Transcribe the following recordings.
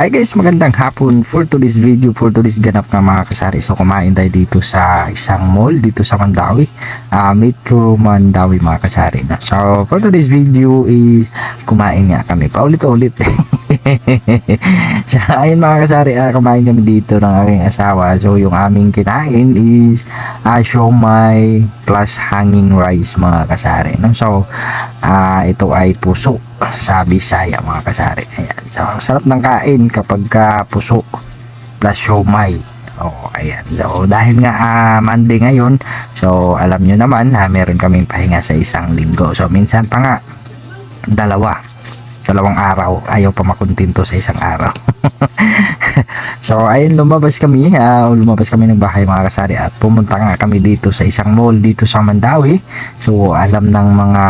Hi guys, magandang hapon for today's video, for today's ganap na mga kasari. So kumain tayo dito sa isang mall dito sa Mandawi, ah, Metro Mandawi mga kasari. So for today's video is kumain nga kami paulit-ulit. so ayun mga kasari, ah, kumain kami dito ng aking asawa. So yung aming kinain is ah, siomay plus hanging rice mga kasari. No? So ah, ito ay puso sa Bisaya mga kasari. Ayan. So, ang sarap ng kain kapag ka puso plus siomay. Oh, ayan. So, dahil nga ah, Monday ngayon, so alam nyo naman, ha, meron kaming pahinga sa isang linggo. So, minsan pa nga, dalawa. Dalawang araw. Ayaw pa makontento sa isang araw. so, ayun, lumabas kami. ah, lumabas kami ng bahay mga kasari at pumunta nga kami dito sa isang mall dito sa Mandawi. So, alam ng mga,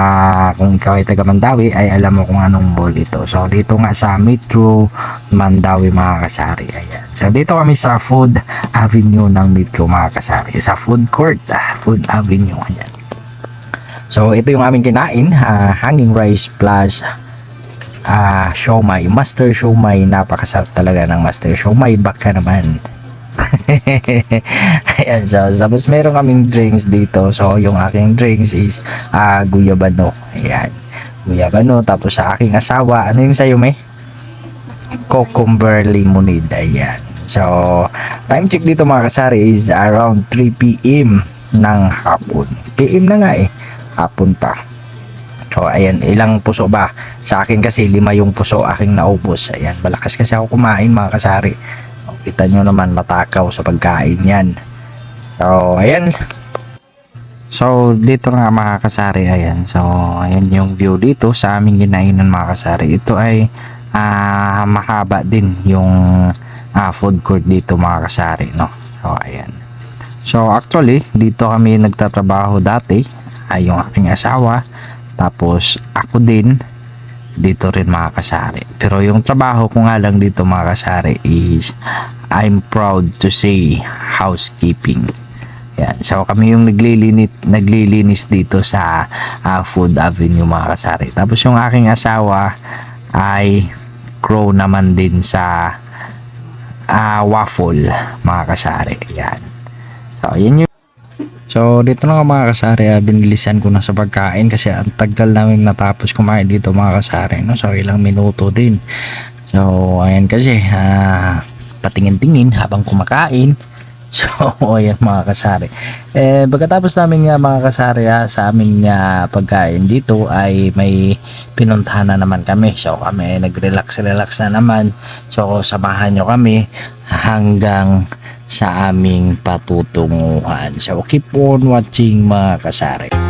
kung ikaw ay taga Mandawi, ay alam mo kung anong mall ito. So, dito nga sa Metro Mandawi mga kasari. Ayan. So, dito kami sa Food Avenue ng Metro mga kasari. Sa food court, ah, Food Avenue. Ayan. So, ito yung aming kinain. ah, hanging rice plus ah siomay. Master siomay. Napakasarap talaga ng master siomay. Baka naman. Ayan, so, tapos meron kaming drinks dito. So, yung aking drinks is ah guyabano. Ayan. Guyabano. Tapos sa aking asawa, ano yung sa'yo, may? Cucumber lemonade. Ayan. So, time check dito mga kasari is around 3 p.m. ng hapon. PM na nga eh. Hapon pa. So, ayan, ilang puso ba? Sa akin kasi lima yung puso aking naubos. Ayan, malakas kasi ako kumain mga kasari. O, Kita nyo naman matakaw sa pagkain yan. So, ayan. So, dito nga mga kasari, ayan. So, ayan yung view dito sa aming ginainan mga kasari. Ito ay ah, mahaba din yung ah, food court dito mga kasari, no? So, ayan. So, actually, dito kami nagtatrabaho dati. Ay, yung aking asawa. Tapos, ako din dito rin mga kasari. Pero yung trabaho ko nga lang dito mga kasari is I'm proud to say housekeeping. Yan. So kami yung naglilinis, naglilinis dito sa ah, Food Avenue mga kasari. Tapos yung aking asawa ay crow naman din sa ah, waffle mga kasari. Yan. So yun yung So dito na mga kasari, ah, binilisan ko na sa pagkain kasi ang tagal namin natapos kumain dito mga kasari. No? So ilang minuto din. So ayan kasi, ah, patingin-tingin habang kumakain. So ayan mga kasari. Eh pagkatapos namin nga mga kasari ah, sa aming ah, pagkain dito ay may pinuntahan na naman kami. So kami nag-relax-relax na naman. So samahan nyo kami hanggang sa aming patutunguhan. So keep on watching mga kasari.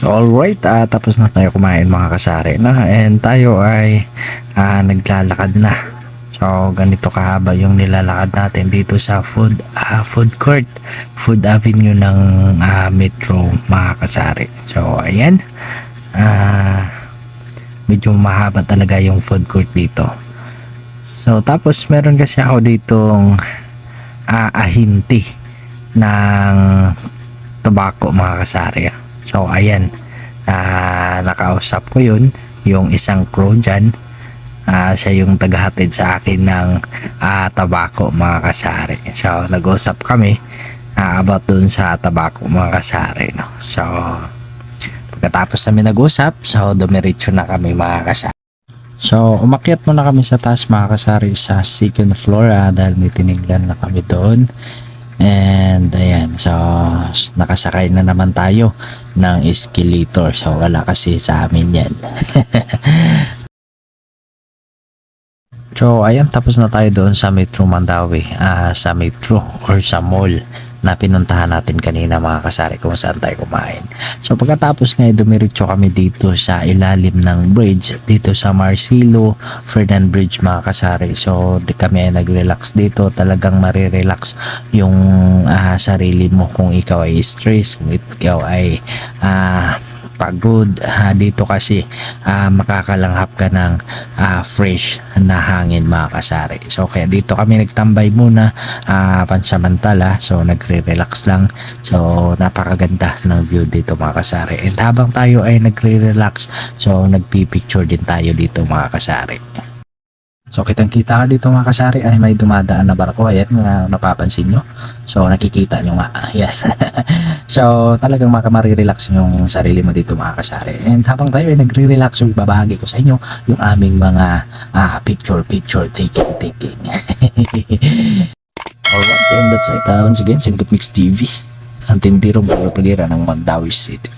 So alright, ah, tapos na tayo kumain mga kasari na and tayo ay ah, naglalakad na. So ganito kahaba yung nilalakad natin dito sa food ah, food court, food avenue ng ah, Metro mga kasari. So ayan. Ah medyo mahaba talaga yung food court dito. So tapos meron kasi ako ditong ah, ahinti ng tobacco mga kasari. So ayan, ah, nakausap ko yun, yung isang crew dyan. Ah, siya yung tagahatid sa akin ng ah, tabako mga kasari. So nag-usap kami ah, about dun sa tabako mga kasari. No? So pagkatapos namin nag-usap, so dumiretso na kami mga kasari. So, umakyat muna kami sa taas mga kasari sa second floor ah, dahil may tiniglan na kami doon. And ayan, so nakasakay na naman tayo ng escalator. So wala kasi sa amin yan. so ayan, tapos na tayo doon sa Metro Mandawi, ah, sa Metro or sa mall na pinuntahan natin kanina mga kasari kung saan tayo kumain. So pagkatapos nga dumiretso kami dito sa ilalim ng bridge dito sa Marcelo Ferdinand Bridge mga kasari. So di kami ay nag-relax dito. Talagang marirelax yung ah, sarili mo kung ikaw ay stress, kung ikaw ay ah, pagod Ah, dito kasi ah, makakalanghap ka ng ah, fresh na hangin mga kasari. So kaya dito kami nagtambay muna ah, pansamantala. So nagre-relax lang. So napakaganda ng view dito mga kasari. And habang tayo ay nagre-relax, so nagpi-picture din tayo dito mga kasari. So kitang kita ka dito mga kasari ay may dumadaan na barko ayan na napapansin nyo. So nakikita nyo nga. Yes. so talagang makamarelax yung sarili mo dito mga kasari. And habang tayo ay nagre-relax so ibabahagi ko sa inyo yung aming mga ah, picture picture taking taking. Alright, and that's it. Uh, once again, Singput Mix TV. Ang tindirong pagpagira ng Mandawi City.